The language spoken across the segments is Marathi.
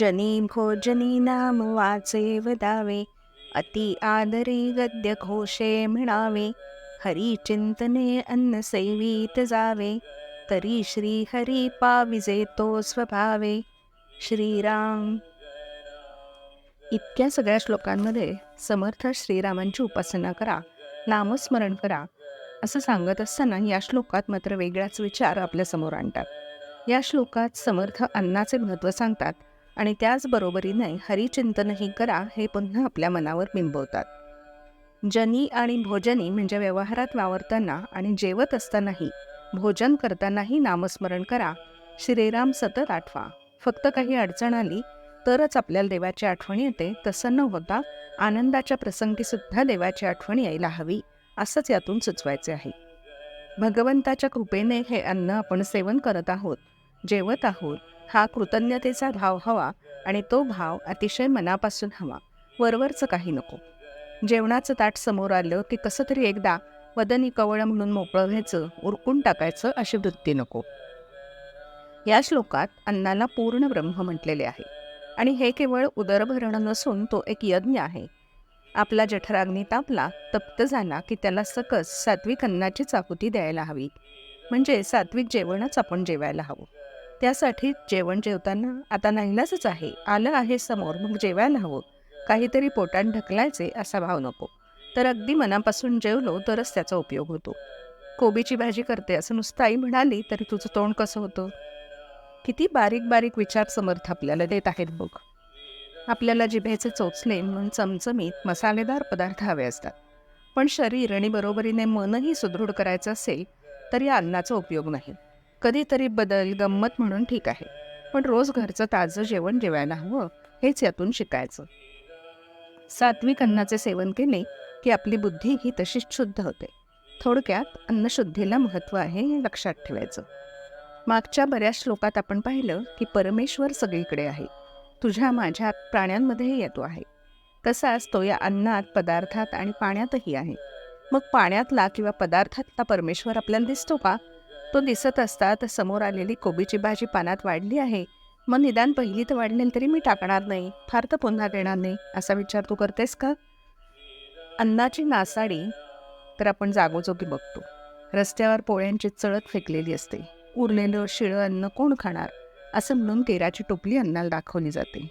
जनी भोजनी नाम वाचे वदावे। अति आदरी गद्य घोषे म्हणावे हरी चिंतने अन्न सेवीत जावे। तरी श्री हरी पाविजे तो स्वभावे। श्रीराम। इतक्या सगळ्या श्लोकांमध्ये समर्थ श्रीरामांची उपासना करा नामस्मरण करा असं सांगत असताना या श्लोकात मात्र वेगळाच विचार आपल्यासमोर आणतात. या श्लोकात समर्थ अन्नाचे महत्त्व सांगतात आणि त्याचबरोबरीने हरिचिंतनही करा हे पुन्हा आपल्या मनावर बिंबवतात. जनी आणि भोजनी म्हणजे व्यवहारात वावरताना आणि जेवत असतानाही भोजन करतानाही नामस्मरण करा श्रीराम सतत आठवा. फक्त काही अडचण आली तरच आपल्याला देवाची आठवण येते तसं न होता आनंदाच्या प्रसंगीसुद्धा देवाची आठवण यायला हवी असंच यातून सुचवायचे आहे. भगवंताच्या कृपेने हे अन्न आपण सेवन करत आहोत. जेवत आहोत. हा कृतज्ञतेचा भाव हवा आणि तो भाव अतिशय मनापासून हवा. वरवरचं काही नको. जेवणाचं ताट समोर आलं की कसं तरी एकदा वदनी कवळ म्हणून मोकळं व्हायचं उरकून टाकायचं अशी वृत्ती नको. या श्लोकात अन्नाला पूर्ण ब्रह्म म्हटलेले आहे. आणि हे केवळ उदरभरण नसून तो एक यज्ञ आहे. आपला जठराग्नी तापला तप्त झाला की त्याला सकस सात्विक अन्नाची चाकुती द्यायला हवी. म्हणजे सात्विक जेवणच आपण जेवायला हवं. त्यासाठी जेवण जेवताना आता नाहीलाच आहे. आलं आहे समोर मग जेवायला हवं. काहीतरी पोटात ढकलायचे असा भाव नको. तर अगदी मनापासून जेवलो तरच त्याचा उपयोग होतो. कोबीची भाजी करते असं नुसतं आई म्हणाली तरी तुझं तोंड कसं होतं? किती बारीक बारीक विचार समर्थ आपल्याला देत आहेत बघ. आपल्याला जिभेचे चोचले म्हणून चमचमीत मसालेदार पदार्थ हवे असतात. पण शरीर आणि बरोबरीने मनही सुदृढ करायचं असेल तर या अन्नाचा उपयोग नाही. कधीतरी बदल गंमत म्हणून ठीक आहे. पण रोज घरचं ताजं जेवण जेवायला हवं हेच यातून शिकायचं. सात्विक अन्नाचे सेवन केले की आपली बुद्धी ही तशीच शुद्ध होते. थोडक्यात अन्नशुद्धीला महत्त्व आहे हे लक्षात ठेवायचं. मागच्या बऱ्याच श्लोकात आपण पाहिलं की परमेश्वर सगळीकडे आहे. तुझ्या माझ्या प्राण्यांमध्येही येतो आहे. तसाच तो या अन्नात पदार्थात आणि पाण्यातही आहे. मग पाण्यातला किंवा पदार्थातला परमेश्वर आपल्याला दिसतो का? तो दिसत असता तर समोर आलेली कोबीची भाजी पानात वाढली आहे. मग निदान पहिली तर वाढलेली तरी मी टाकणार नाही. फार तर पुन्हा देणार नाही असा विचार तू करतेस का? अन्नाची नासाडी तर आपण जागोजोगी बघतो. रस्त्यावर पोळ्यांची चळत फेकलेली असते. उरलेलं शिळं अन्न कोण खाणार? असं म्हणून केराची टोपली अन्नाला दाखवली जाते.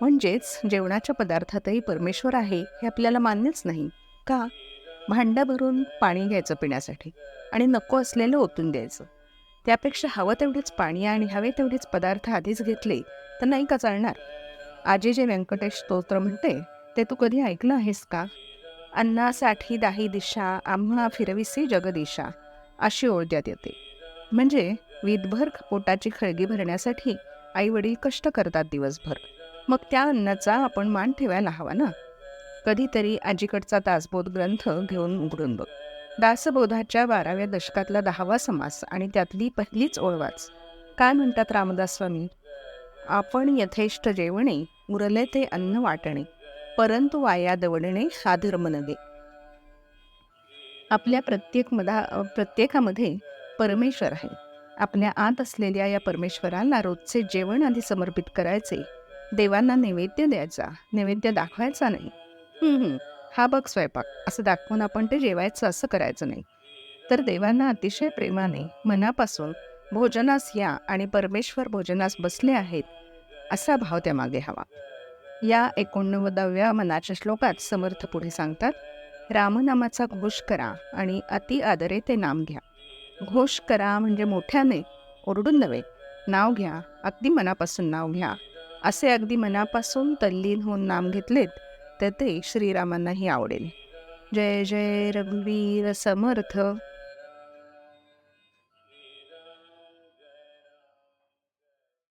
म्हणजेच जेवणाच्या पदार्थातही परमेश्वर आहे हे आपल्याला मान्यच नाही. का? भांडं भरून पाणी घ्यायचं पिण्यासाठी आणि नको असलेलं ओतून द्यायचं. त्यापेक्षा हवं तेवढेच पाणी आणि हवे तेवढेच पदार्थ आधीच घेतले तर नाही का चालणार? आजी जे व्यंकटेश स्तोत्र म्हणते ते तू कधी ऐकलं आहेस का? अन्नासाठी दाही दिशा आम्हा फिरविसी जगदिशा अशी ओळ येते. म्हणजे वीतभर पोटाची खळगी भरण्यासाठी आई वडील कष्ट करतात दिवसभर. मग त्या अन्नाचा आपण मान ठेवायला हवा ना? कधीतरी आजीकडचा दासबोध ग्रंथ घेऊन उघडून बघ. दासबोधाच्या बाराव्या दशकातला दहावा समास आणि त्यातली पहिलीच ओळवाच काय म्हणतात रामदास स्वामी? आपण यथेष्ट जेवणे उरले ते अन्न वाटणे परंतु वाया दवडणे हा धर्म नव्हे. आपल्या प्रत्येक मधा प्रत्येकामध्ये परमेश्वर आहे. आपल्या आत असलेल्या या परमेश्वराला रोजचे जेवण आधी समर्पित करायचे. देवांना नैवेद्य द्यायचा नैवेद्य दाखवायचा नाही. हं, हं, हा बघ स्वयंपाक. असं दाखवून आपण ते जेवायचं असं करायचं नाही. तर देवांना अतिशय प्रेमाने मनापासून भोजनास या आणि परमेश्वर भोजनास बसले आहेत असा भाव त्यामागे हवा. या एकोणनव्वदाव्या मनाच्या श्लोकात समर्थ पुढे सांगतात रामनामाचा घोष करा आणि अति आदरे ते नाम घ्या. घोष करा म्हणजे मोठ्याने ओरडून नव्हे. नाव घ्या अगदी मनापासून नाव घ्या. असे अगदी मनापासून तल्लीन होऊन नाम घेतलेत तर ते श्रीरामांनाही आवडेल. जय जय रघुवीर समर्थ.